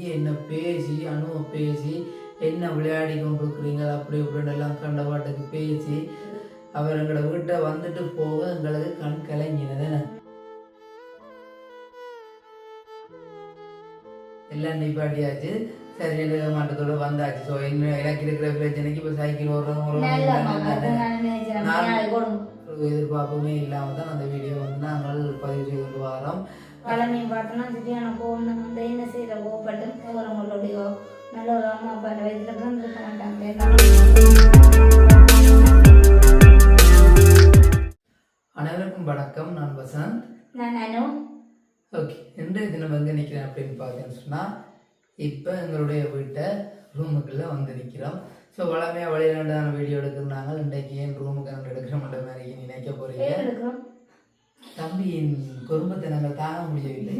மணிக்கு என்ன பேசி அணுவை பேசி என்ன விளையாடி கொண்டிருக்கிறீங்க? அப்படி இப்படின்னு எல்லாம் கண்ட பாட்டுக்கு பேசி அவர் எங்களோட வீட்டை வந்துட்டு போக எங்களுக்கு கண் கலங்கினது. எல்லாம் நிப்பாட்டியாச்சு. சரி மாட்டத்தோட வந்தாச்சு. ஸோ என்ன எனக்கு இருக்கிற பிரச்சனைக்கு இப்போ சைக்கிள். ஒரு எதிர்பார்ப்புமே இல்லாமல் தான் அந்த வீடியோ வந்து நாங்கள் பதிவு செய்து வரோம். பழமையும் பார்த்தோன்னா கோவம் தான் வந்து என்ன செய்யற கோவப்பட்டு அவங்களுடைய நல்ல ஒரு அம்மா அப்பா வயசுல பிறந்திருக்க மாட்டாங்க அனைவருக்கும் வணக்கம். நான் வசந்த். நான் ஓகே இன்றைய தினம் எங்கே நிற்கிறேன் அப்படின்னு பார்த்தீங்கன்னு சொன்னால் இப்போ எங்களுடைய வீட்டை ரூமுக்குள்ளே வந்து நிற்கிறோம் ஸோ வளமையாக வழியிலாண்டான வீடியோ எடுக்கிறாங்க இன்றைக்கு ஏன் ரூமுக்கு நாங்கள் எடுக்கிற மாதிரி நினைக்க போகிறீங்க தம்பியின் குடும்பத்தை நாங்கள் தாங்க முடியவில்லை.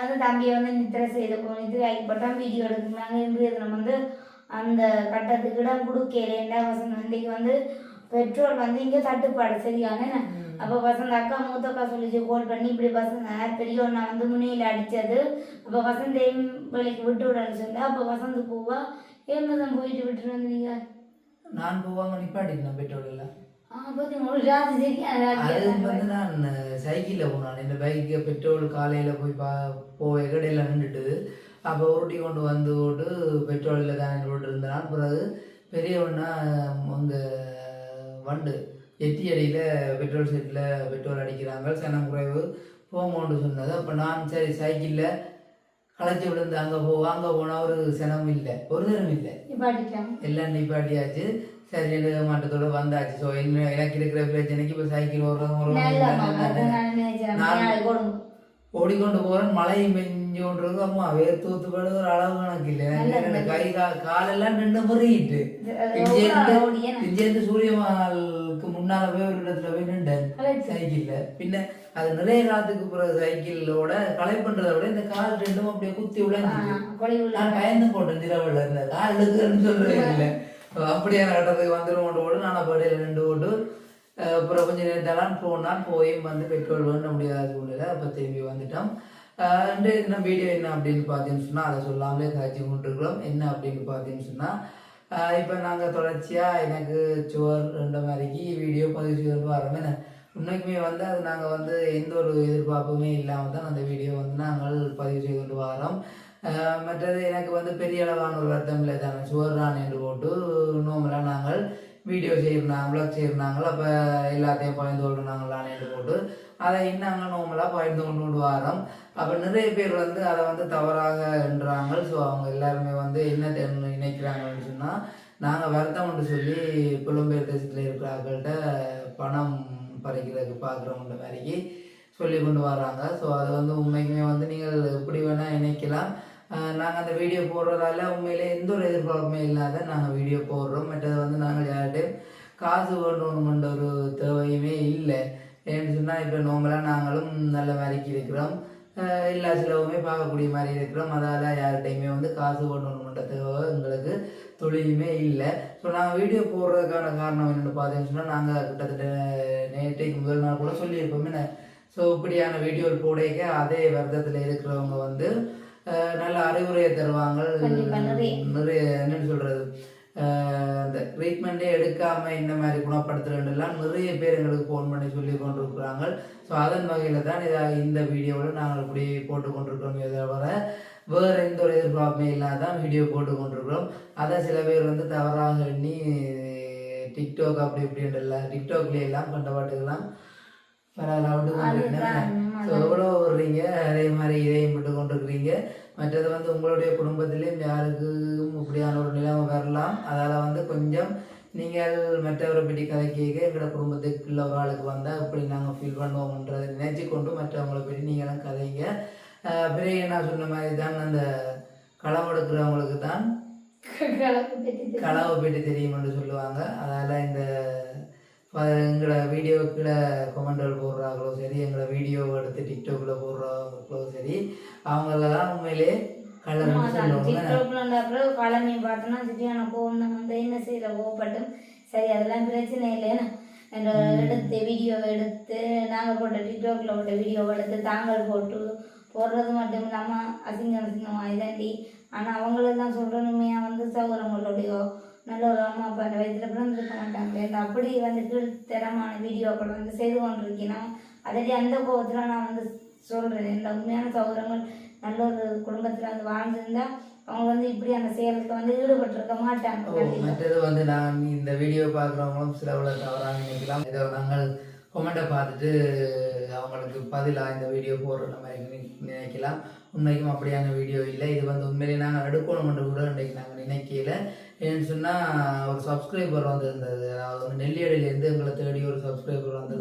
வந்து தம்பியை வந்து நித்திரை செய்து நித்திரை ஆகிப்பட்டோம் வீடியோ எடுக்கிறாங்க இன்றைய வந்து அந்த கட்டத்துக்கு இடம் கொடுக்கலேண்டா வசந்த் வந்து பெட்ரோல் வந்து இங்கே தட்டுப்பாடு சரியான அப்போ வசந்த் அக்கா மூத்த அக்கா சொல்லிச்சு கால் பண்ணி இப்படி வசந்த் பெரியவண்ணா வந்து முனையில் அடித்தது அப்போ வசந்தையும் வேலைக்கு விட்டு விடன்னு சொல்லி அப்போ வசந்த் பூவா ஏமதம் போயிட்டு விட்டுட்டு வந்தீங்க? நான் போகாமல் நிப்பாட்டிக்கிறேன் பெட்ரோலில் ஆ பத்தி ஒரு ராசி சரியான அது வந்து நான் சைக்கிளில் போனான் இந்த பைக்கு பெட்ரோல் காலையில் போய் பா போய் கடையில் நின்றுட்டு அப்போ உருட்டி கொண்டு வந்து விட்டு பெட்ரோலில் தான் விட்டு இருந்தான். பிறகு பெரியவனா அங்கே வண்டு எட்டி அடியில் பெட்ரோல் செட்டில் பெட்ரோல் அடிக்கிறாங்க. சனம் குறைவு. போங்கோண்டு சொன்னது. அப்போ நான் சரி சைக்கிளில் களைச்சி விழுந்து அங்கே போ அங்கே போனால் ஒரு சனம் இல்லை ஒரு தரம் இல்லை. எல்லாம் நிப்பாட்டியாச்சு. சரி மாட்டத்தோட வந்தாச்சு ஸோ என்ன எனக்கு இருக்கிற பிரச்சனைக்கு இப்போ சைக்கிள் ஓடுறதும். ஓடிக்கொண்டு போறேன் மழையும் பெஞ்சோன்றது அம்மா வேர்த்து ஊத்துப்படுது ஒரு அளவு கணக்கு இல்லை கை காலெல்லாம் நின்று முறியிட்டு? இங்கேருந்து சூரியமாலுக்கு முன்னால போய் ஒரு இடத்துல போய் நின்றேன். சைக்கிள்ல பின்ன அது நிறைய காலத்துக்கு பிறகு சைக்கிளோட களை பண்றதை விட இந்த கால் ரெண்டும் அப்படியே குத்தி விளையாண்டு உள்ள. நான் பயந்து போட்டேன் திரவல்ல இருந்த கால் எடுக்குன்னு சொல்றேன் இல்லை அப்படியே கட்டத்துக்கு வந்துடும் ஒன்று ஓடு நான் படியில் ரெண்டு ஓடு அப்புறம் கொஞ்சம் நேரத்தெல்லாம் போனால் போயும் வந்து பெட்ரோல் பண்ண முடியாத சூழ்நிலை அப்போ திரும்பி வந்துட்டோம். ரெண்டு என்ன வீடியோ என்ன அப்படின்னு பார்த்தீங்கன்னு சொன்னால் அதை சொல்லாமலே காய்ச்சி கொண்டிருக்கிறோம். என்ன அப்படின்னு பார்த்தீங்கன்னு சொன்னால் இப்போ நாங்கள் தொடர்ச்சியாக எனக்கு சுவர் ரெண்டு மாதிரிக்கு வீடியோ பதிவு செய்து வரோம். என்ன? உண்மைக்குமே வந்து அது நாங்கள் வந்து எந்த ஒரு எதிர்பார்ப்புமே இல்லாமல் தான் அந்த வீடியோ வந்து நாங்கள் பதிவு செய்து கொண்டு வரோம். மற்றது எனக்கு வந்து பெரிய அளவான ஒரு வருத்தம் இல்லை தானே. சுவர்ரான் என்று போட்டு நோம்பலாக நாங்கள் வீடியோ செய்யிருந்தாங்க ப்ளாக் செய்யிருந்தாங்க அப்போ எல்லாத்தையும் பகிர்ந்து கொள்றாங்களான் என்று போட்டு அதை நாங்கள் நோம்பலாக பகிர்ந்து கொண்டு கொண்டு வரோம். அப்போ நிறைய பேர் வந்து அதை வந்து தவறாக என்றாங்க. ஸோ அவங்க எல்லாருமே வந்து என்ன தெ- நினைக்கிறாங்கன்னு சொன்னால் நாங்கள் வருத்தம்னு சொல்லி புலம்பெயர் தேசத்தில் இருக்கிறவர்கள்ட்ட பணம் பறிக்கிறதுக்கு பார்க்குறவங்க மாதிரிக்கு சொல்லி கொண்டு வராங்க. ஸோ அது வந்து உண்மைக்குமே வந்து நீங்கள் எப்படி வேணால் நினைக்கலாம் நாங்கள் அந்த வீடியோ போடுறதால உண்மையிலே எந்த ஒரு எதிர்பார்ப்புமே இல்லாத நாங்கள் வீடியோ போடுறோம். மற்றது வந்து நாங்கள் யார்கிட்டையும் காசு வேணுமென்ற ஒரு தேவையுமே இல்லை. ஏன்னு சொன்னால் இப்போ நார்மலாக நாங்களும் நல்ல வேலைக்கு இருக்கிறோம். எல்லா செலவுமே பார்க்கக்கூடிய மாதிரி இருக்கிறோம். அதால் யார்கிட்டையுமே வந்து காசு வேணுமென்ற தேவை எங்களுக்கு தொழிலுமே இல்லை. ஸோ நாங்கள் வீடியோ போடுறதுக்கான காரணம் என்னென்னு பார்த்தீங்கன்னு சொன்னால் நாங்கள் கிட்டத்தட்ட நேற்றைக்கு முதல் நாள் கூட சொல்லியிருப்போம். என்ன? ஸோ இப்படியான வீடியோ போடைக்க அதே வருத்தத்தில் இருக்கிறவங்க வந்து நல்ல அறிவுரையை தருவாங்க நிறைய. என்னன்னு சொல்கிறது இந்த ட்ரீட்மெண்ட்டே எடுக்காமல் இந்த மாதிரி குணப்படுத்துறதுலாம் நிறைய பேர் எங்களுக்கு ஃபோன் பண்ணி சொல்லி கொண்டிருக்கிறாங்க. ஸோ அதன் வகையில் தான் இதை இந்த வீடியோவில் நாங்கள் இப்படி போட்டு கொண்டிருக்கிறோம். தவிர வேறு எந்த ஒரு எதிர்பார்ப்புமே இல்லாதான் வீடியோ போட்டு கொண்டிருக்கிறோம். அதை சில பேர் வந்து தவறாக எண்ணி டிக்டாக் அப்படி இப்படின்றல டிக்டாக்ல எல்லாம் அதுதான் கொண்டிருக்கேன் ஸோ எவ்வளோ விடுறீங்க அதே மாதிரி இதையும் விட்டு கொண்டிருக்கிறீங்க. மற்றது வந்து உங்களுடைய குடும்பத்திலையும் யாருக்கும் இப்படியான ஒரு நிலைமை வரலாம். அதால் வந்து கொஞ்சம் நீங்கள் மற்றவரை பற்றி கதை கேட்க எங்களோட குடும்பத்துக்குள்ள ஒரு ஆளுக்கு வந்தால் இப்படி நாங்கள் ஃபீல் பண்ணுவோம்ன்றதை நினைச்சு கொண்டு மற்றவங்களை பற்றி நீங்களும் கதைங்க. பிறகு நான் சொன்ன மாதிரி தான் அந்த களம் எடுக்கிறவங்களுக்கு தான் பெட்டி. களவை பற்றி தெரியும்னு சொல்லுவாங்க. அதனால் இந்த எங்களோட வீடியோக்குள்ள கொமெண்டல் போடுறாங்களோ சரி எங்களோட வீடியோ எடுத்து டிக்டாக்ல போடுறாங்களோ சரி அவங்களெல்லாம் உண்மையிலே பழமையும் பார்த்தோன்னா சரியான கோவம் தான் வந்து என்ன செய்யற கோவப்பட்டும் சரி அதெல்லாம் பிரச்சனை இல்லைன்னு. அந்த எடுத்து வீடியோ எடுத்து நாங்கள் போட்ட டிக்டாக்ல போட்ட வீடியோ எடுத்து தாங்கள் போட்டு போடுறது மட்டும் இல்லாமல் அசிங்கம் அசிங்கமாக இதாண்டி ஆனால் அவங்களெல்லாம் சொல்கிறனுமையா வந்து சௌகரங்களோடையோ நல்ல ஒரு அம்மா அப்பா வயதில் பிறந்திருக்க மாட்டாங்களே. இந்த அப்படி வந்து கீழ்த்தரமான வீடியோக்கள் வந்து செய்து கொண்டிருக்கணும் அதே அந்த கோபத்தில் நான் வந்து சொல்கிறேன் இந்த உண்மையான சௌகரங்கள் நல்ல ஒரு குடும்பத்தில் வந்து வாழ்ந்திருந்தால் அவங்க வந்து இப்படி அந்த செயலுக்கு வந்து ஈடுபட்டிருக்க மாட்டாங்க. மற்றது வந்து நான் இந்த வீடியோ பார்க்குறவங்களும் சில உள்ள தவறாக நினைக்கலாம். இதை நாங்கள் கொமெண்ட்டை பார்த்துட்டு அவங்களுக்கு பதிலாக இந்த வீடியோ போடுற மாதிரி நினைக்கலாம். உண்மைக்கும் அப்படியான வீடியோ இல்லை. இது வந்து உண்மையிலே நாங்கள் எடுக்கணும்ன்ற கூட இன்றைக்கு நாங்கள் நினைக்கல. ஏன்னு சொன்னால் ஒரு சப்ஸ்கிரைபர் வந்திருந்தது. அதாவது வந்து நெல்லியடியிலேருந்து எங்களை தேடி ஒரு சப்ஸ்கிரைபர் வந்திருந்தாங்க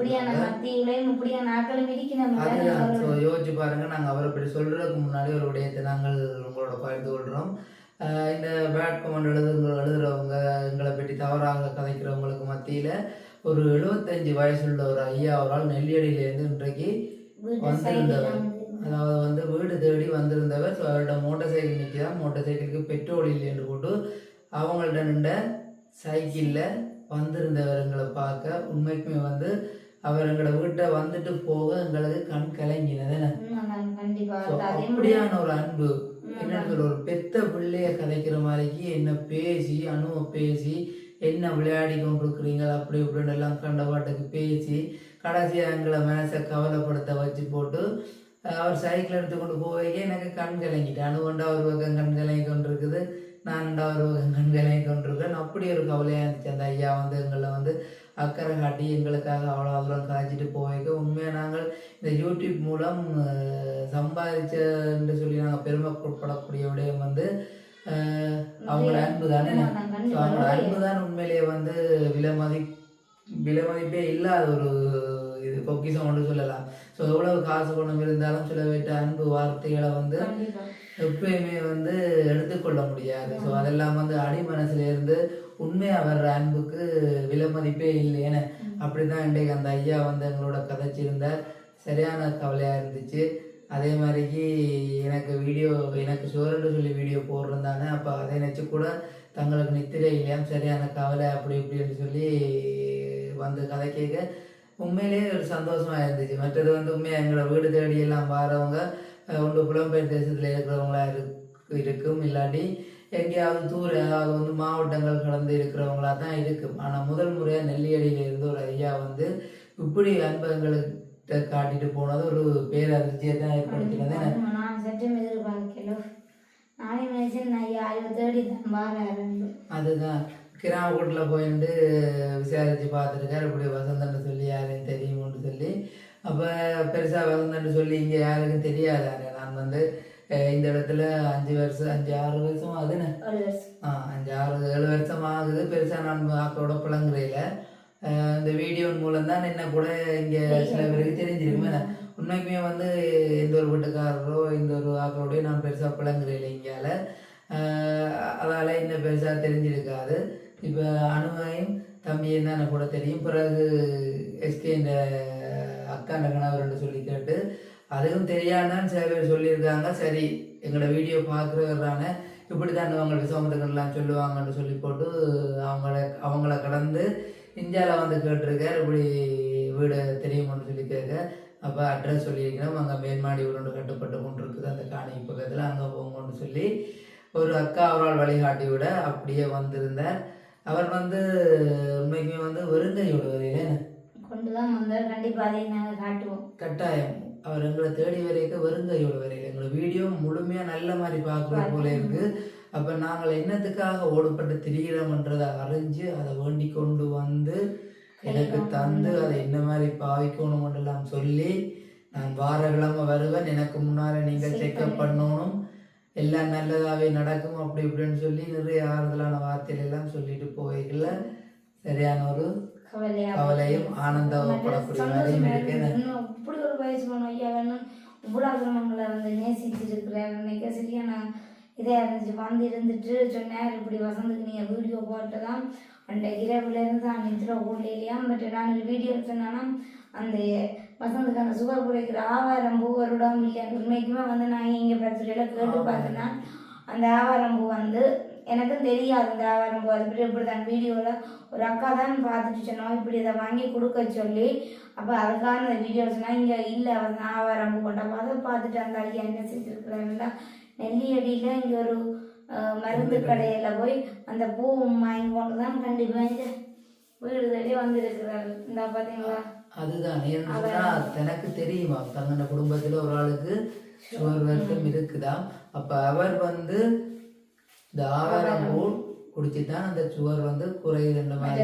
அதுதான். ஸோ யோசிச்சு பாருங்க. நாங்கள் அவரை இப்படி சொல்றதுக்கு முன்னாடி ஒரு விடயத்தை நாங்கள் உங்களோட பகிர்ந்து கொள்கிறோம் இந்த பேட் கமெண்ட் எழுதுங்க எழுதுறவங்க எங்களை பற்றி தவறாக கதைக்கிறவங்களுக்கு மத்தியில் ஒரு எழுபத்தஞ்சு வயசுள்ள ஒரு ஐயா அவரால் நெல்லியடியிலேருந்து இன்றைக்கு வந்திருந்தவர். அதாவது வந்து வீடு தேடி வந்திருந்தவர். ஸோ அவர்கிட்ட மோட்டார் சைக்கிள் நிற்கிறார் மோட்டார் சைக்கிளுக்கு பெட்ரோல் இல்லைன்னு போட்டு அவங்கள்ட்ட நின்ற சைக்கிளில் வந்திருந்தவர்களை பார்க்க உண்மைக்குமே வந்து அவர் எங்களை வீட்டை வந்துட்டு போக எங்களுக்கு கண் கலங்கினது அப்படியான ஒரு அன்பு. சொல்ற ஒரு பெத்த பிள்ளைய கதைக்கிற மாதிரிக்கு என்ன பேசி அணுவை பேசி என்ன விளையாடி கொண்டிருக்கிறீங்க அப்படி இப்படின்னு எல்லாம் கண்ட பாட்டுக்கு பேசி கடைசியா எங்களை மனசை கவலைப்படுத்த வச்சு போட்டு அவர் சைக்கிள் எடுத்து கொண்டு எனக்கு கண் கலங்கிட்டு அணுகொண்டா ஒரு பக்கம் கண் கலங்கி கொண்டிருக்குது. நான்டா ஒரு பக்கம் கண் கலங்கி கொண்டிருக்கேன் அப்படி ஒரு கவலையாக இருந்துச்சு. அந்த ஐயா வந்து எங்களை வந்து அக்கறை காட்டி எங்களுக்காக அவ்வளோ தூரம் காய்ச்சிட்டு போய்க்க உண்மையாக நாங்கள் இந்த யூடியூப் மூலம் அஹ், சம்பாதிச்சன்னு சொல்லி நாங்கள் பெருமைப்படக்கூடிய விடயம் வந்து அஹ், அவங்களோட அன்பு தானே? அவங்களோட அன்பு தான் உண்மையிலேயே வந்து விலை மதி விலை மதிப்பே இல்லாத ஒரு இது பொக்கிஷம் கொண்டு சொல்லலாம். ஸோ எவ்வளவு காசு பணம் இருந்தாலும் சில வீட்டு அன்பு வார்த்தைகளை வந்து எப்பயுமே வந்து எடுத்துக்கொள்ள முடியாது. ஸோ அதெல்லாம் வந்து அடிமனசுல இருந்து உண்மையா வர்ற அன்புக்கு விலை மதிப்பே இல்லைன்னு அப்படிதான் இன்றைக்கு அந்த ஐயா வந்து எங்களோட கதைச்சிருந்தார். சரியான கவலையா இருந்துச்சு. அதே மாதிரிக்கு எனக்கு வீடியோ எனக்கு சோறுன்னு சொல்லி வீடியோ போடுறதானே அப்போ அதை நினச்சி கூட தங்களுக்கு நித்திரை இல்லையாம் சரியான கவலை அப்படி இப்படின்னு சொல்லி வந்து கதை கேட்க உண்மையிலேயே ஒரு சந்தோஷமா இருந்துச்சு மற்றது வந்து உண்மையாக எங்களோட வீடு தேடி எல்லாம் வாரவங்க அஹ், ஒன்று புலம்பெயர் தேசத்தில் இருக்கிறவங்களா இருக்கு இருக்கும். இல்லாட்டி எங்கேயாவது தூர அதாவது வந்து மாவட்டங்கள் கடந்து இருக்கிறவங்களா தான் இருக்கும். ஆனால் முதல் முறையாக நெல்லியடியில இருந்து ஒரு ஐயா வந்து இப்படி அன்பகங்களுக்கு காட்டிட்டு போனது ஒரு பேரதிர்ச்சியை தான் ஏற்படுத்தினது. ஆமா, நான் சற்றும் எதிர்பார்க்கல. நானே நினைச்சேன் நான் யாரையோ தேடி தான் வாரேன் அதுதான் கிராமக்கூட்டில் போயிட்டு விசாரித்து பார்த்துருக்காரு. இப்படி வசந்தன்னு சொல்லி யாரையும் தெரியும்னு சொல்லி. அப்போ பெருசாக வசந்தன்னு சொல்லி இங்கே யாருக்கும் தெரியாதாரு நான் வந்து இந்த இடத்துல அஞ்சு வருஷம் அஞ்சு ஆறு வருஷம் ஆகுதுன்னு. ஆ அஞ்சு ஆறு ஏழு வருஷம் ஆகுது. பெருசாக நான் ஆக்களோட புலங்குறையில அஹ், இந்த வீடியோ மூலம் தான் என்ன கூட இங்கே சில பேருக்கு தெரிஞ்சிருக்குமே. உண்மைக்குமே வந்து எந்த ஒரு வீட்டுக்காரரோ இந்த ஒரு ஆக்களோடய நான் பெருசாக புலங்குறையில இங்கால அதால் இன்னும் பெருசாக தெரிஞ்சிருக்காது. இப்போ அனுமையும் தம்பியும் தான் எனக்கு கூட தெரியும். பிறகு எஸ்கே இந்த அக்கா கணவர்னு சொல்லி கேட்டு அதுவும் தெரியாதான்னு சில பேர் சொல்லியிருக்காங்க. சரி எங்களோட வீடியோ பார்க்குறவரான இப்படி தான் அவங்களுக்கு சோமத்துக்கெல்லாம் சொல்லுவாங்கன்னு சொல்லி போட்டு அவங்கள அவங்கள கடந்து இந்தியாவில் வந்து கேட்டிருக்கார். இப்படி வீடு தெரியுமான்னு சொல்லி கேட்க அப்போ அட்ரஸ் சொல்லியிருக்கிறோம். அங்கே மேல்மாடி வீடு கட்டுப்பட்டு கட்டப்பட்டு கொண்டு இருக்குது அந்த காணி பக்கத்தில். அங்கே போங்கன்னு சொல்லி ஒரு அக்கா அவரால் வழிகாட்டி விட அப்படியே வந்திருந்தார். அவர் வந்து உண்மைக்குமே வந்து வெறுங்கையோடு வரையில கொண்டு தான் வந்தார். கண்டிப்பா அதை நாங்கள் காட்டுவோம். கட்டாயம். அவர் எங்களை தேடி வரைக்கும் வெறுங்கையோடு வரையில எங்களை வீடியோ முழுமையாக நல்ல மாதிரி பார்க்குற போல இருக்கு. அப்போ நாங்கள் என்னத்துக்காக ஓடுபட்டு திரிகிறோம்ன்றதை அறிஞ்சு அதை வேண்டி கொண்டு வந்து எனக்கு தந்து அதை என்ன மாதிரி பாவிக்கணுமெல்லாம் சொல்லி நான் வார கிழமை வருவேன். எனக்கு முன்னால் நீங்கள் செக்அப் பண்ணணும். எல்லாம் நல்லதாகவே நடக்கும் அப்படி இப்படின்னு சொல்லி நிறைய ஆறுதலான வார்த்தைகள் எல்லாம் சொல்லிட்டு போய்க்கல சரியான ஒரு கவலையா கவலையும் ஆனந்தப்படக்கூடிய வேலையும் இருக்கு. இப்படி ஒரு வயசு போன ஐயா வேணும். இவ்வளோ கிரமங்களை வந்து நேசிச்சிருக்கிறார். நினைக்க சரியான இதாக இருந்துச்சு வந்து இருந்துட்டு சொன்னார் இப்படி வசந்துக்கு நீங்கள் வீடியோ போட்டதான் அந்த இரவுலேருந்து தான் நித்திர இல்லையாம் பட் நான் வீடியோ சொன்னேன்னா அந்த அந்த சுகர் குறைக்கிற ஆவாரம் பூ வருடம் இல்லையா உண்மைக்குமே வந்து நான் இங்கே பரிசுரையில் கேட்டு பார்த்தேன்னா அந்த ஆவாரம் பூ வந்து எனக்கும் தெரியாது இந்த ஆவாரம் பூ. அது இப்படி இப்படி தான் வீடியோவில் ஒரு அக்கா தான் பார்த்துட்டு சொன்னோம் இப்படி இதை வாங்கி கொடுக்க சொல்லி அப்போ அதுக்காக அந்த வீடியோ சொன்னால் இங்கே இல்லை அவன் ஆவாரம் பூ கொண்டாப்போ அதை பார்த்துட்டு அந்த ஐயா என்ன செஞ்சுருக்குறாருன்னா நெல்லியடியில் இங்கே ஒரு மருந்து கடையில் போய் அந்த பூ வாங்கி கொண்டு தான் கண்டிப்பாக வீடு தேடி வந்திருக்கிறாரு. இந்த பார்த்தீங்களா அதுதான். ஏன்னு தனக்கு தெரியுமா? தங்களோட குடும்பத்துல ஒரு ஆளுக்கு சுவர் வருத்தம் இருக்குதாம் அப்ப அவர் வந்து இந்த ஆவாரம் பூ குடிச்சுதான் அந்த சுவர் வந்து குறையுதுன்ற மாதிரி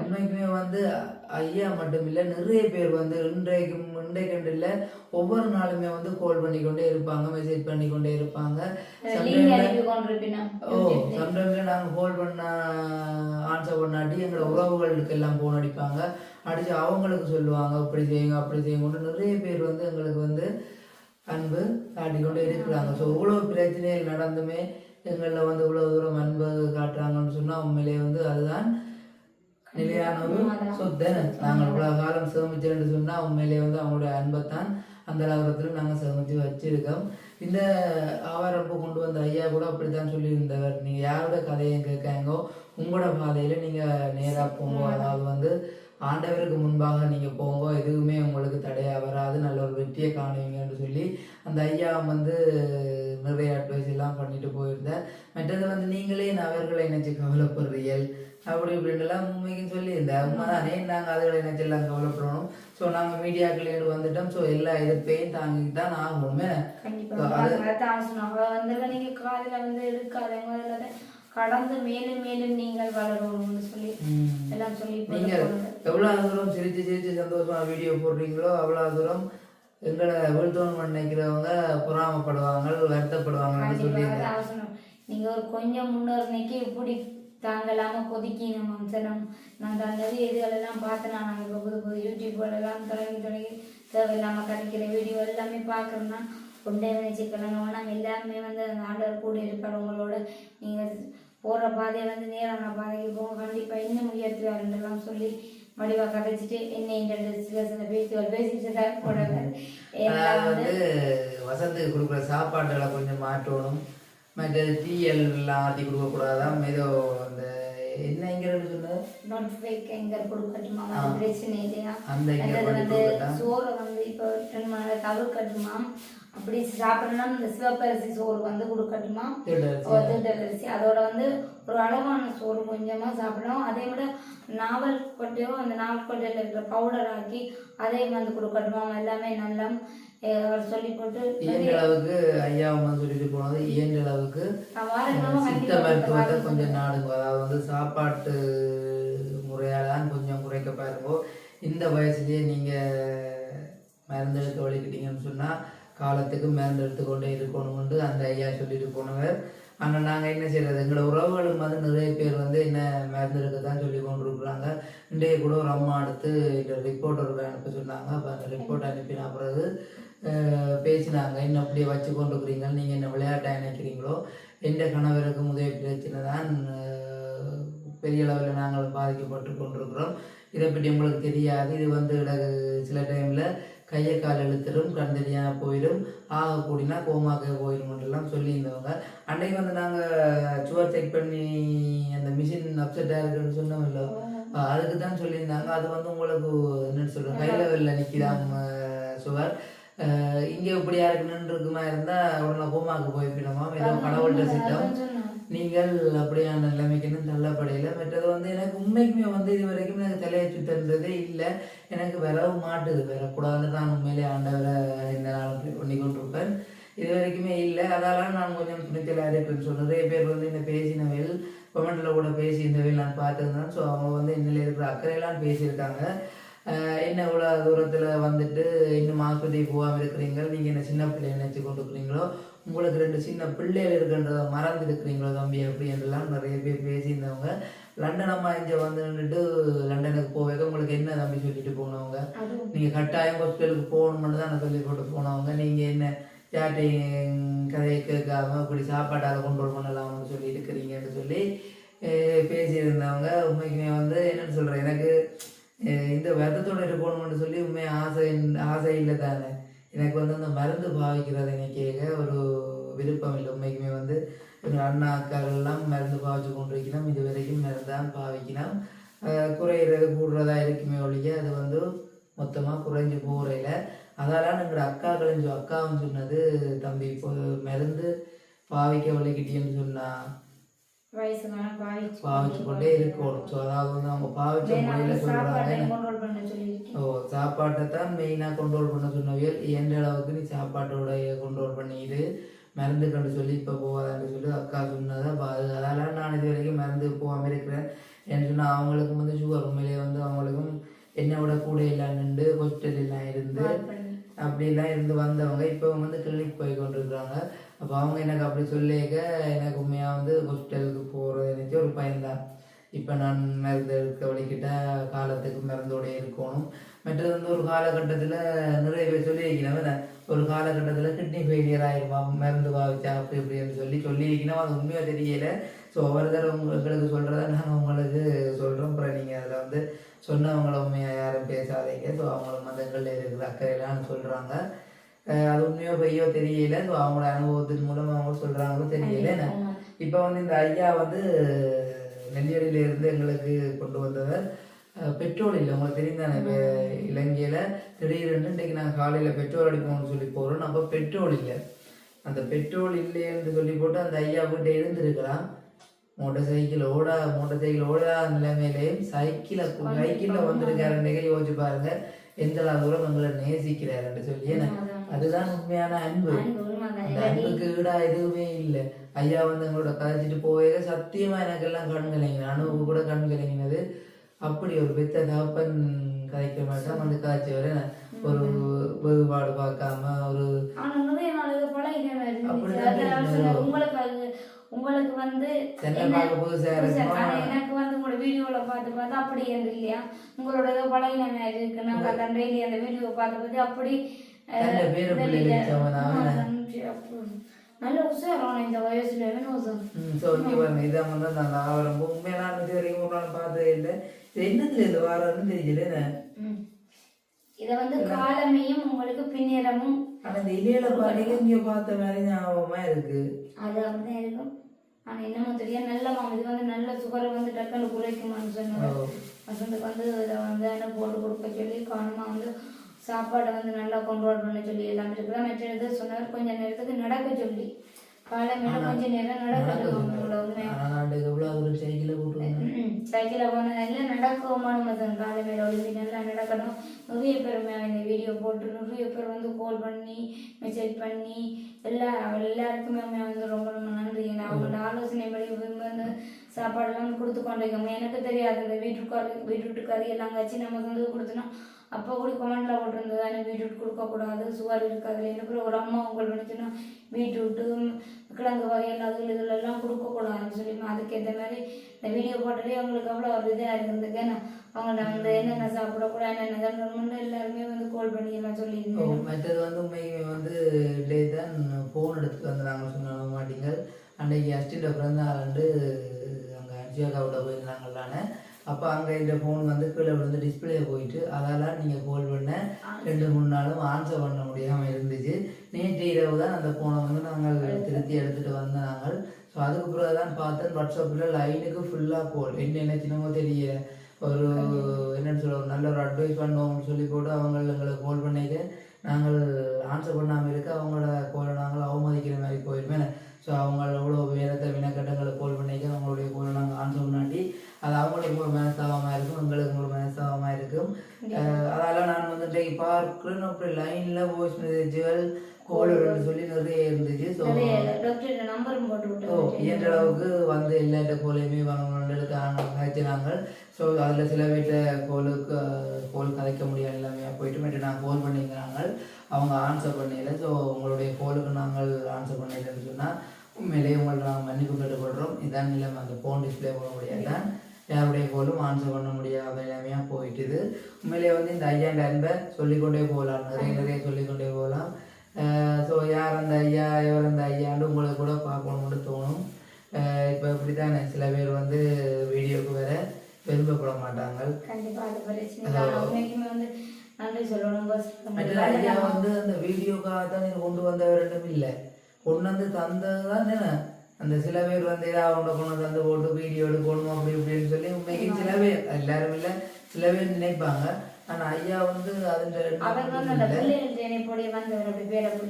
உண்மைக்குமே வந்து ஐயா மட்டும் இல்ல நிறைய பேர் வந்து இன்றைக்கு இன்றைக்கு இல்ல ஒவ்வொரு நாளுமே வந்து கால் பண்ணி கொண்டே இருப்பாங்க. மெசேஜ் பண்ணி கொண்டே இருப்பாங்க ஓ சம்டைம்ல நாங்க கால் பண்ண ஆன்சர் பண்ணாட்டி எங்களோட உறவுகளுக்கு எல்லாம் போன் அடிப்பாங்க. அடிச்சு அவங்களுக்கு சொல்லுவாங்க இப்படி செய்யுங்க அப்படி செய்யுங்க நிறைய பேர் வந்து எங்களுக்கு வந்து அன்பு காட்டிக்கொண்டே இருக்கிறாங்க. ஸோ இவ்வளவு பிரச்சனைகள் நடந்துமே எங்களில் வந்து இவ்வளவு தூரம் அன்பு காட்டுறாங்கன்னு சொன்னா உண்மையிலேயே வந்து அதுதான் நிலையான ஒரு சொத்து நாங்கள் இவ்வளவு காலம் சேமிச்சேன்னு சொன்னா உண்மையிலேயே வந்து அவங்களுடைய அன்பைத்தான் அந்த அளவுக்கு நாங்கள் சேமிச்சு வச்சிருக்கோம். இந்த ஆவாரப்பூ கொண்டு வந்த ஐயா கூட அப்படித்தான் சொல்லியிருந்தவர். நீங்க யாரோட கதையை கேட்காங்கோ உங்களோட பாதையில நீங்க நேரா போங்க. அதாவது வந்து ஆண்டவருக்கு முன்பாக நீங்க போங்க எதுவுமே உங்களுக்கு தடையா வராது. நல்ல ஒரு வெற்றியை காணுவீங்கன்னு சொல்லி அந்த ஐயா வந்து நிறைய அட்வைஸ் எல்லாம் பண்ணிட்டு போயிருந்தார். மற்றது வந்து நீங்களே அவர்களை நினைச்சு கவலைப்படுறீர்கள். அப்படி இப்படின்னுலாம் உண்மைக்கு சொல்லியிருந்தேன் உண்மைதானே நாங்கள் அதுகளை நினைச்சு எல்லாம் கவலைப்படணும் ஸோ நாங்கள் மீடியாக்களேடு வந்துட்டோம். ஸோ எல்லா எதிர்ப்பையும் தாங்கிட்டு தான் ஆகணுமே. கண்டிப்பா. அதான் சொன்னாங்க வந்து நீங்க காதுல வந்து எடுக்காதவங்க கடந்து மேலும் மேலும் நீங்கள் வளரணும்னு சொல்லி. எல்லாம் சொல்லி நீங்க எவ்வளவு தூரம் சிரிச்சு சிரிச்சு சந்தோஷமா வீடியோ போடுறீங்களோ அவ்வளவு தூரம் எங்களை வீழ்த்தோணும் நினைக்கிறவங்க பொறாமப்படுவாங்க வருத்தப்படுவாங்கன்னு சொல்லி கண்டிப்பா அதான் சொன்னோம் நீங்க ஒரு கொஞ்சம் முன்னோர்னைக்கு இப்படி தாங்கலாம கொதிக்கணும் அம்சனம் நான் தான் நிறைய இதுகளெல்லாம் பார்த்து நான் நாங்கள் இப்போ புது புது யூடியூப்களெல்லாம் தொடங்கி தொடங்கி தேவையில்லாமல் கிடைக்கிற வீடியோ எல்லாமே பார்க்குறோம்னா கொண்டே நினைச்சுக்கலாம் நாங்கள் எல்லாமே வந்து அந்த ஆண்டவர் கூட இருப்பார் உங்களோட நீங்கள் போகிற பாதையை வந்து நேரான பாதைக்கு போங்க கண்டிப்பாக இன்னும் உயர்த்துவாருன்றெல்லாம் சொல்லி வடிவா கதைச்சிட்டு என்ன சில சில பேச்சுகள் பேசிட்டு தான் போடுறாங்க வந்து வசந்துக்கு கொடுக்குற சாப்பாடுகளை கொஞ்சம் மாற்றணும். மற்றது டீஎல் எல்லாம் ஆற்றி கொடுக்கக்கூடாதான் ஏதோ என்னங்கிறது சொன்னது? நாட் ஃபேக் எங்க கொடுக்கட்டுமா பிரச்சனை இல்லையா? அந்த வந்து சோறை வந்து இப்போ நேரம் தவிர்க்கட்டுமா அப்படி சாப்பிடணும்னா இந்த சிவப்பரிசி சோறு வந்து கொடுக்கட்டுமா திடல் அரிசி. அதோட வந்து ஒரு அளவான சோறு கொஞ்சமா சாப்பிடணும். அதே விட நாவல் கொட்டையோ அந்த நாவல் கொட்டையில இருக்கிற பவுடர் ஆக்கி அதையும் வந்து கொடுக்கட்டுமா எல்லாமே நல்லா சொல்லி போட்டு இயன்ற அளவுக்கு ஐயா அம்மா சொல்லிட்டு போனது. இயன்ற அளவுக்கு சித்த மருத்துவத்தை கொஞ்சம் நாடுங்க. அதாவது வந்து சாப்பாட்டு முறையால் தான் கொஞ்சம் குறைக்க பாருங்க. இந்த வயசுலயே நீங்க மருந்து எடுக்க வலிக்கிட்டீங்கன்னு சொன்னா காலத்துக்கு மருந்து எடுத்துக்கொண்டே இருக்கணும்னு அந்த ஐயா சொல்லிட்டு போனவர். ஆனால் நாங்கள் என்ன செய்யறது? எங்களோட உறவுகளும் வந்து நிறைய பேர் வந்து என்ன மருந்து எடுக்க தான் சொல்லி கொண்டு இருக்கிறாங்க இன்றைய கூட ஒரு அம்மா எடுத்து ரிப்போர்ட் ஒரு அனுப்ப சொன்னாங்க. அப்போ அந்த ரிப்போர்ட் அனுப்பின பிறகு பேசினாங்க. என்ன அப்படியே வச்சு கொண்டு இருக்கிறீங்க நீங்கள் என்ன விளையாட்டா நினைக்கிறீங்களோ எந்த கணவருக்கு முதல் பிரச்சனை தான் பெரிய அளவில் நாங்கள் பாதிக்கப்பட்டு கொண்டிருக்கிறோம். இதை பற்றி உங்களுக்கு தெரியாது. இது வந்து சில டைமில் கையை கால் இழுத்துடும் கண் தெரியாம போயிடும். ஆக கூடினா கோமாக்க போயிடும் எல்லாம் சொல்லியிருந்தவங்க. அன்னைக்கு வந்து நாங்கள் சுவர் செக் பண்ணி அந்த மிஷின் அப்செட்டாக இருக்குன்னு சொன்னோம்ல அஹ் அதுக்கு தான் சொல்லியிருந்தாங்க. அது வந்து உங்களுக்கு என்னன்னு சொல்கிறேன் கை லெவலில் நிற்கிறாம் சுவர். இங்க இப்படி யாருக்கு நின்றுக்குமா இருந்தா உடனே கோமாக்கு போயிருப்பினோமா ஏதோ கடவுள்கிட்ட சித்தம். நீங்கள் அப்படியான நிலைமைக்குன்னு தள்ளப்படையில. மற்றது வந்து எனக்கு உண்மைக்குமே வந்து இது வரைக்கும் எனக்கு தலையை சுத்தன்றதே இல்லை. எனக்கு வரவும் மாட்டுது. வரக்கூடாதுன்னு தான் உண்மையிலே ஆண்டவரை இந்த நாள் பண்ணி கொண்டிருப்பேன் இது வரைக்குமே இல்லை. அதால நான் கொஞ்சம் துணிச்சலாக இருக்குன்னு சொல்லி நிறைய பேர் வந்து இந்த பேசினவையில் கமெண்ட்ல கூட பேசி இந்த நான் பார்த்துருந்தேன். ஸோ அவங்க வந்து என்னில் இருக்கிற அக்கறையெல்லாம் பேசியிருக்காங்க. என்ன இவ்வளோ தூரத்தில் வந்துட்டு இன்னும் ஆஸ்பத்திரி போகாமல் இருக்கிறீங்க? நீங்கள் என்ன சின்ன பிள்ளைய நினச்சி கொண்டு இருக்கிறீங்களோ? உங்களுக்கு ரெண்டு சின்ன பிள்ளைகள் இருக்குன்றதை மறந்து இருக்கிறீங்களோ தம்பி? அப்படி என்றெல்லாம் நிறைய பேர் பேசியிருந்தவங்க. லண்டன் அம்மா இங்கே வந்து நின்றுட்டு லண்டனுக்கு போவேக உங்களுக்கு என்ன தம்பி சொல்லிட்டு போனவங்க? நீங்கள் கட்டாயம் ஹாஸ்பிட்டலுக்கு போகணும்னு தான் சொல்லி போட்டு போனவங்க. நீங்கள் என்ன யார்ட்டையும் கதையை கேட்காம இப்படி சாப்பாட்டால் கொண்டு பண்ணலாம்னு சொல்லி இருக்கிறீங்கன்னு சொல்லி பேசியிருந்தவங்க. உண்மைக்குமே வந்து என்னன்னு சொல்கிறேன் எனக்கு இந்த விரதத்தோடு இருக்கணும்னு சொல்லி உண்மை ஆசை ஆசை இல்லை தானே? எனக்கு வந்து அந்த மருந்து பாவிக்கிறது எனக்கு ஒரு விருப்பம் இல்லை. உண்மைக்குமே வந்து எங்கள் அண்ணா அக்காக்கள் எல்லாம் மருந்து பாவிச்சு கொண்டிருக்கலாம் இது வரைக்கும் மருந்தான் பாவிக்கலாம் குறையிறது கூடுறதா இருக்குமே ஒழிய அது வந்து மொத்தமாக குறைஞ்சு போகிறையில அதெல்லாம் எங்களோட அக்காக்களும் சொ- அக்காவும் சொன்னது தம்பி இப்போ மருந்து பாவிக்க வலிக்கிட்டேன்னு சொன்னால் பாவிச்சு கொண்டே இருக்கணும். ஸோ அதாவது வந்து அவங்க பாவிச்ச முறையில் சொல்கிறாங்க ஓ சாப்பாட்டை தான் மெயினாக கண்ட்ரோல் பண்ண சொன்னவியல். இயன்ற அளவுக்கு நீ சாப்பாட்டோட கண்ட்ரோல் பண்ணிடு மருந்து கண்டு சொல்லி இப்போ போகாதான்னு சொல்லி அக்கா சொன்னதை அதெல்லாம் நான் இது வரைக்கும் மருந்து போகாமல் இருக்கிறேன் ஏன்னு சொன்னால் அவங்களுக்கும் வந்து சுகர் உண்மையிலேயே வந்து அவங்களுக்கும் என்னை விட கூட எல்லாம் நின்று எல்லாம் இருந்து அப்படிலாம் இருந்து வந்தவங்க இப்போ வந்து கிளினிக் போய் கொண்டிருக்கிறாங்க. அப்போ அவங்க எனக்கு அப்படி சொல்லிக்க எனக்கு உண்மையாக வந்து ஹாஸ்பிட்டலுக்கு போகிறது எனக்கு ஒரு பயன்தான் இப்போ நான் மருந்து எடுக்க வழிகிட்ட காலத்துக்கு மருந்தோட இருக்கணும். மற்றது வந்து ஒரு காலகட்டத்தில் நிறைய பேர் சொல்லியிருக்கிறேன் ஒரு காலகட்டத்தில் கிட்னி ஃபெயிலியர் ஆயிருமா? மருந்து பாவிச்சா அப்படி இப்படின்னு சொல்லி சொல்லியிருக்கணும் அது உண்மையாக தெரியல. ஸோ ஒவ்வொரு தடவை உங்களுக்கு சொல்கிறத நாங்கள் உங்களுக்கு சொல்கிறோம் அப்புறம் நீங்கள் அதில் வந்து சொன்னவங்கள உண்மையாக யாரும் பேசாதீங்க. ஸோ அவங்கள மதங்களில் இருக்கிற அக்கறையெல்லாம் சொல்கிறாங்க அது உண்மையோ பொய்யோ தெரியல. அவங்களோட அனுபவத்தின் மூலம் அவங்க சொல்கிறாங்களோ தெரியல. இப்போ வந்து இந்த ஐயா வந்து நெல்லியடியில இருந்து எங்களுக்கு கொண்டு வந்தவர் பெட்ரோல் இல்லை. உங்களுக்கு தெரியும் தானே இப்போ இலங்கையில் திடீர்னு இன்றைக்கி நாங்கள் காலையில் பெட்ரோல் அடிப்போம்னு சொல்லி போகிறோம் அப்போ பெட்ரோல் இல்லை. அந்த பெட்ரோல் இல்லைன்னு சொல்லி போட்டு அந்த ஐயா கிட்ட இருந்திருக்கலாம் மோட்டார் சைக்கிள் ஓடா மோட்டார் சைக்கிள் ஓடா நிலைமையிலையும் சைக்கிளை சைக்கிளில் வந்திருக்காருன்னு யோசிச்சு பாருங்க. எந்த தூரம் எங்களை நேசிக்கிறாருன்னு சொல்லி ஏன்னா அதுதான் உண்மையான அன்பு. அந்த அன்புக்கு ஈடா எதுவுமே இல்லை. ஐயா வந்து எங்களோட கதைச்சிட்டு போவே சத்தியமா எனக்கு எல்லாம் கண் கலங்கின. அணுவுக்கு கூட கண் கலங்கினது. அப்படி ஒரு பெத்த தகப்பன் கதைக்க மாட்டான். வந்து காய்ச்சவரை ஒரு வேறுபாடு பார்க்காம ஒரு உங்களுக்கு வந்து எனக்கு வந்து உங்களோட வீடியோல பார்த்து பார்த்து அப்படி இல்லையா உங்களோட பழகின மாதிரி இருக்கு. டெய்லி அந்த வீடியோ பார்த்து பார்த்து அப்படி தன்னை பேர நல்ல உஷாரம் இந்த வயசுல ஸோ இங்கே பாருங்க இதான் வந்து உண்மையாக நான் இது வரைக்கும் ஒரு நாள் பார்த்ததே இல்லை இது என்னத்துல இந்த வாரம்னு தெரியல. இத வந்து காலமையும் உங்களுக்கு பின்னிறமும் ஆனா இந்த இலையில பாருங்க இங்கே பார்த்த மாதிரி ஞாபகமா இருக்கு அது இருக்கும் ஆனா என்னமோ தெரியும் நல்ல இது வந்து நல்ல சுகரை வந்து டக்குன்னு குறைக்குமான்னு சொன்னாங்க. வசந்துக்கு வந்து இதை வந்து என்ன போட்டு கொடுக்க சொல்லி கவனமா வந்து சாப்பாடை வந்து நல்லா கண்ட்ரோல் பண்ண சொல்லி எல்லாம் இருக்குது மற்ற இது சொன்னார் கொஞ்ச நேரத்துக்கு நடக்க சொல்லி. காலை மேல கொஞ்ச நேரம் நடக்கணும் சைக்கிளை போனதில்ல நடக்கவுமான மதம் காலை மேல ஒழுங்கி நல்லா நடக்கணும். நிறைய பேர் இந்த வீடியோ போட்டு நிறைய பேர் வந்து கால் பண்ணி மெசேஜ் பண்ணி எல்லா எல்லாருக்குமே வந்து ரொம்ப ரொம்ப நன்றி. அவங்களோட ஆலோசனைப்படி இவங்க வந்து சாப்பாடெல்லாம் கொடுத்து கொண்டிருக்காங்க. எனக்கு தெரியாது இந்த பீட்ரூட் பீட்ரூட் கறி எல்லாம் கச்சி நம்ம வந்து கொடுத்தோம் அப்போ கூட கமெண்ட்ல போட்டிருந்தது தானே பீட்ரூட் கொடுக்கக்கூடாது சுகர் இருக்காது எனக்கு ஒரு அம்மா உங்களுக்கு நினச்சுன்னா பீட்ரூட்டு கிழங்கு வகைகள் அதுகள் இதுல எல்லாம் கொடுக்கக்கூடாதுன்னு சொல்லி அதுக்கேற்ற மாதிரி இந்த வீடியோ போட்டதே அவங்களுக்கு அவ்வளோ ஒரு இதாக இருந்ததுக்கு ஏன்னா அவங்கள்ட்ட வந்து என்னென்ன சாப்பிடக்கூடாது என்னென்ன சாப்பிடணும்னு எல்லாருமே வந்து கால் பண்ணி எல்லாம் ஓ, சொல்லியிருந்தேன் மற்றது வந்து உண்மையுமே வந்து டே தான் ஃபோன் எடுத்துட்டு வந்து நாங்கள் சொன்ன மாட்டீங்க. அன்னைக்கு அஸ்டின்ற பிறந்த நாள் அங்கே அஜியாக்காவோட போயிருந்தாங்களானே அப்போ அங்கே இந்த ஃபோன் வந்து கீழே விழுந்து டிஸ்பிளே போயிட்டு அதெல்லாம் நீங்கள் கால் பண்ண ரெண்டு மூணு நாளும் ஆன்சர் பண்ண முடியாமல் இருந்துச்சு. நேற்று இரவு தான் அந்த ஃபோனை வந்து நாங்கள் திருத்தி எடுத்துகிட்டு வந்த நாங்கள். ஸோ அதுக்கு பிறகு தான் பார்த்தேன் வாட்ஸ்அப்பில் லைனுக்கு ஃபுல்லாக கால் என்ன நினைச்சினமோ தெரியல. ஒரு என்னன்னு சொல்ல ஒரு நல்ல ஒரு அட்வைஸ் பண்ணுவோம்னு சொல்லி போட்டு அவங்க எங்களுக்கு கால் பண்ணிக்க நாங்கள் ஆன்சர் பண்ணாமல் இருக்க அவங்களோட கோலை நாங்கள் அவமதிக்கிற மாதிரி போயிருமே. ஸோ அவங்க எவ்வளோ வேறத்தை வினக்கட்டங்களை கால் பண்ணிக்க அவங்களுடைய கோலை நாங்கள் ஆன்சர் பண்ணாட்டி அது அவங்களுக்கு ஒரு மனஸ்தாபமாக இருக்கும் எங்களுக்கு ஒரு மனஸ்தாபமாக இருக்கும். அஹ் அதால நான் வந்து இன்றைக்கு பார்க்குறேன் அப்படி லைனில் வாய்ஸ் மெசேஜ்கள் கோல்டுன்னு சொல்லி நிறைய இருந்துச்சு. ஸோ விட்டு இயன்ற அளவுக்கு வந்து எல்லாட்ட கோலையுமே வாங்கணும்னு கதைச்சினாங்க ஸோ அதில் சில வீட்டை கோலுக்கு கோல் கதைக்க முடியாது எல்லாமே போயிட்டு மட்டும் நாங்கள் கோல் பண்ணிக்கிறாங்க. அவங்க ஆன்சர் பண்ணல ஸோ உங்களுடைய கோலுக்கு நாங்கள் ஆன்சர் பண்ணலன்னு சொன்னால் உண்மையிலேயே உங்களை நாங்கள் மன்னிப்பு கேட்டுக்கொள்கிறோம் இதான் நிலைமை. அந்த ஃபோன் டிஸ்பிளே போட முடியாது. யாருடைய கோலும் ஆன்சர் பண்ண முடியாத நிலைமையாக போயிட்டுது. உண்மையிலேயே வந்து இந்த ஐயாண்ட அன்பை சொல்லிக்கொண்டே போகலாம். நிறைய நிறைய சொல்லிக்கொண்டே போகலாம். ஸோ யார் அந்த ஐயா எவர் அந்த ஐயாண்டு உங்களுக்கு கூட பார்க்கணும்னு தோணும். இப்போ இப்படி தானே சில பேர் வந்து வீடியோக்கு வேற விரும்பப்பட மாட்டாங்க. ஐயா வந்து அந்த வீடியோக்காக தான் கொண்டு வந்தவரிடம் இல்லை. கொண்டு வந்து தந்தது தான் என்ன அந்த சில பேர் வந்து ஏதாவது ஒன்று கொண்டு வந்து தந்து போட்டு வீடியோ எடுக்கணும் அப்படி இப்படின்னு சொல்லி உண்மைக்கு சில பேர். எல்லாரும் இல்லை சில பேர் நினைப்பாங்க. ஆனா ஐயா வந்து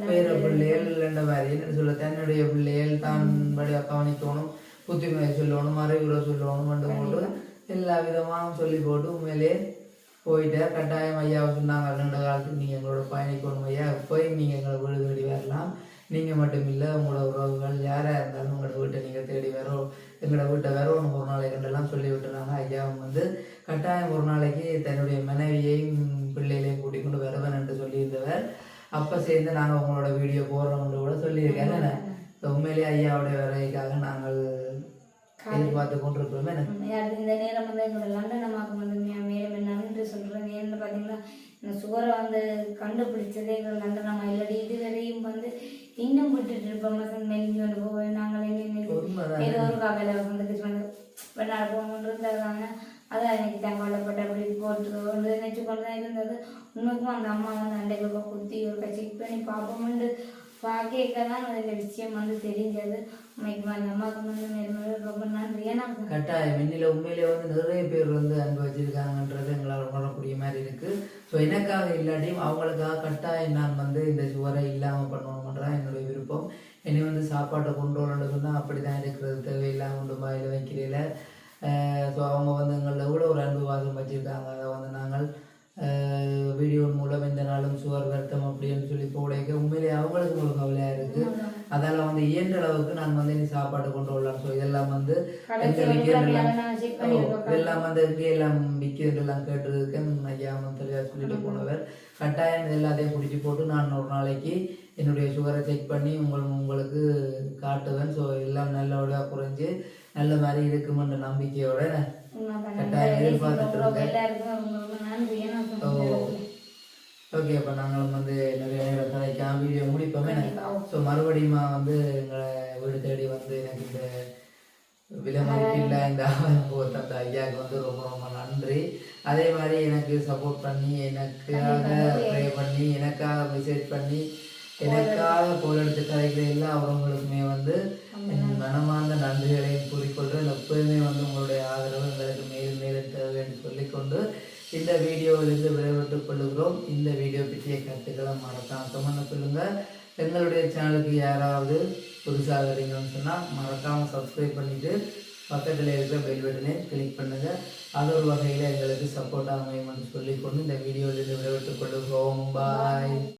பேர பிள்ளைகள் என்ற மாதிரி என்ன சொல்ல தன்னுடைய பிள்ளைகள் தான் படியாக கவனிக்கணும் புத்திமதி சொல்லணும் அறிவுரை சொல்லணும் என்று போட்டு எல்லா விதமாக சொல்லி போட்டு உண்மையிலே போயிட்டு கட்டாயம் ஐயா சொன்னாங்க ரெண்டு காலத்துக்கு நீங்கள் எங்களோட பயணிக்கணும் ஐயா. போய் நீங்கள் எங்களை வீடு தேடி வரலாம் நீங்கள் மட்டும் இல்லை உங்களோட உறவுகள் யாராக இருந்தாலும் உங்களோட வீட்டை நீங்கள் தேடி வரோம் எங்களோட வீட்டை வரணும் ஒரு நாளைக்கு ரெண்டெல்லாம் சொல்லி விட்டுறாங்க ஐயாவும் வந்து கட்டாயம் ஒரு நாளைக்கு தன்னுடைய மனைவியையும் பிள்ளைகளையும் கூட்டிக் கொண்டு வருவேன் என்று சொல்லியிருந்தவர். அப்போ சேர்ந்து நாங்கள் உங்களோட வீடியோ போடுறோம்னு கூட சொல்லியிருக்கேன்? உண்மையிலேயே ஐயாவுடைய வருகைக்காக நாங்கள் எதிர்பார்த்து கொண்டிருக்கிறோம். இந்த நேரம் வந்து எங்களோட லண்டன் அம்மாவுக்கு வந்து மே- மேலும் நன்றி சொல்கிறேன் நேரில் பார்த்தீங்கன்னா இந்த சுகரை வந்து கண்டுபிடிச்சதே எங்கள் லண்டன் அம்மா இல்லாட்டி இதுவரையும் வந்து இன்னும் விட்டுட்டு இருப்போம். மெலிஞ்சு கொண்டு போவோம் நாங்கள். ஏதோ ஒரு காக்கையில் வந்து வந்து வெளிநாடு போகணுன்னு இருந்ததாங்க அதான் எனக்கு தங்கப்பட்ட அப்படி போட்டு வந்து நினச்சி கொண்டு தான் இருந்தது. உண்மைக்கும் அந்த அம்மா வந்து அண்டைகளுக்கு குத்தி ஒரு செக் பண்ணி பார்ப்போம்னு பார்க்க தான் இந்த விஷயம் வந்து தெரிஞ்சது. உண்மைக்கு அம்மாவுக்கு வந்து ரொம்ப நன்றி. ஏன்னா கட்டாயம் இன்னில உண்மையிலே வந்து நிறைய பேர் வந்து அன்பு வச்சிருக்காங்கன்றது எங்களால் உணரக்கூடிய மாதிரி இருக்குது ஸோ எனக்காக இல்லாட்டியும் அவங்களுக்காக கட்டாயம் நான் வந்து இந்த சுவரை இல்லாமல் பண்ணணுன்றதான் என்னுடைய விருப்பம். என்னை வந்து சாப்பாட்டை கொண்டு வரணும்னு தான் அப்படி தான் இருக்கிறது. தேவையில்லாமல் கொண்டு வாயில் வைக்கிறீல ஸோ அவங்க வந்து எங்களில் எவ்வளோ ஒரு அன்பு வாசம் வச்சுருக்காங்க. அதை வந்து நாங்கள் வீடியோ மூலம் இந்த நாளும் சுவர் வருத்தம் அப்படின்னு சொல்லி போடைக்க உண்மையிலே அவங்களுக்கு ஒரு கவலை அதால வந்து இயன்ற அளவுக்கு நான் வந்து இனி சாப்பாடு கொண்டு வரலாம். ஸோ இதெல்லாம் வந்து இதெல்லாம் வந்து எல்லாம் விற்கிறதெல்லாம் கேட்டிருக்கேன். ஐயா தெளிவாக சொல்லிட்டு போனவர். கட்டாயம் எல்லாத்தையும் பிடிச்சி போட்டு நான் ஒரு நாளைக்கு என்னுடைய சுகரை செக் பண்ணி உங்கள் உங்களுக்கு காட்டுவேன். ஸோ எல்லாம் நல்லபடியாக குறைஞ்சு நல்ல மாதிரி இருக்குமென்ற நம்பிக்கையோட கட்டாயம் எதிர்பார்த்துட்டு இருக்கேன் எல்லாருக்கும் ரொம்ப ரொம்ப நன்றி ஏன்னா ஓகே அப்போ நாங்களும் வந்து நிறைய நேரம் கதைக்காம வீடியோ முடிப்போமே. ஸோ மறுபடியும் வந்து எங்களை வீடு தேடி வந்து எனக்கு இந்த விலை மதிப்பில்ல இந்த தந்த ஐயாவுக்கு வந்து ரொம்ப ரொம்ப நன்றி. அதே மாதிரி எனக்கு சப்போர்ட் பண்ணி எனக்காக ப்ரே பண்ணி எனக்காக மெசேஜ் பண்ணி எனக்காக கோல் எடுத்து கதைக்கிற எல்லா உறவுகளுக்குமே வந்து மனமார்ந்த நன்றிகளையும் கூறிக்கொள்கிறேன் எப்போதுமே வந்து உங்களுடைய ஆதரவு எங்களுக்கு மேலும் மேலும் என்று சொல்லிக்கொண்டு இந்த வீடியோவிலிருந்து விடைபெற்றுக் கொள்ளுகிறோம். இந்த வீடியோ பற்றிய கருத்துக்களை மறக்காம கமெண்ட் சொல்லுங்கள் எங்களுடைய சேனலுக்கு யாராவது புதுசாக வரீங்கன்னு சொன்னால் மறக்காமல் சப்ஸ்கிரைப் பண்ணிட்டு பக்கத்தில் இருக்கிற பெல் பட்டனை கிளிக் பண்ணுங்கள் அது ஒரு வகையில் எங்களுக்கு சப்போர்ட்டாக அமையும் என்று சொல்லிக்கொண்டு இந்த வீடியோவிலிருந்து விடைபெற்றுக் கொள்ளுகிறோம். பாய்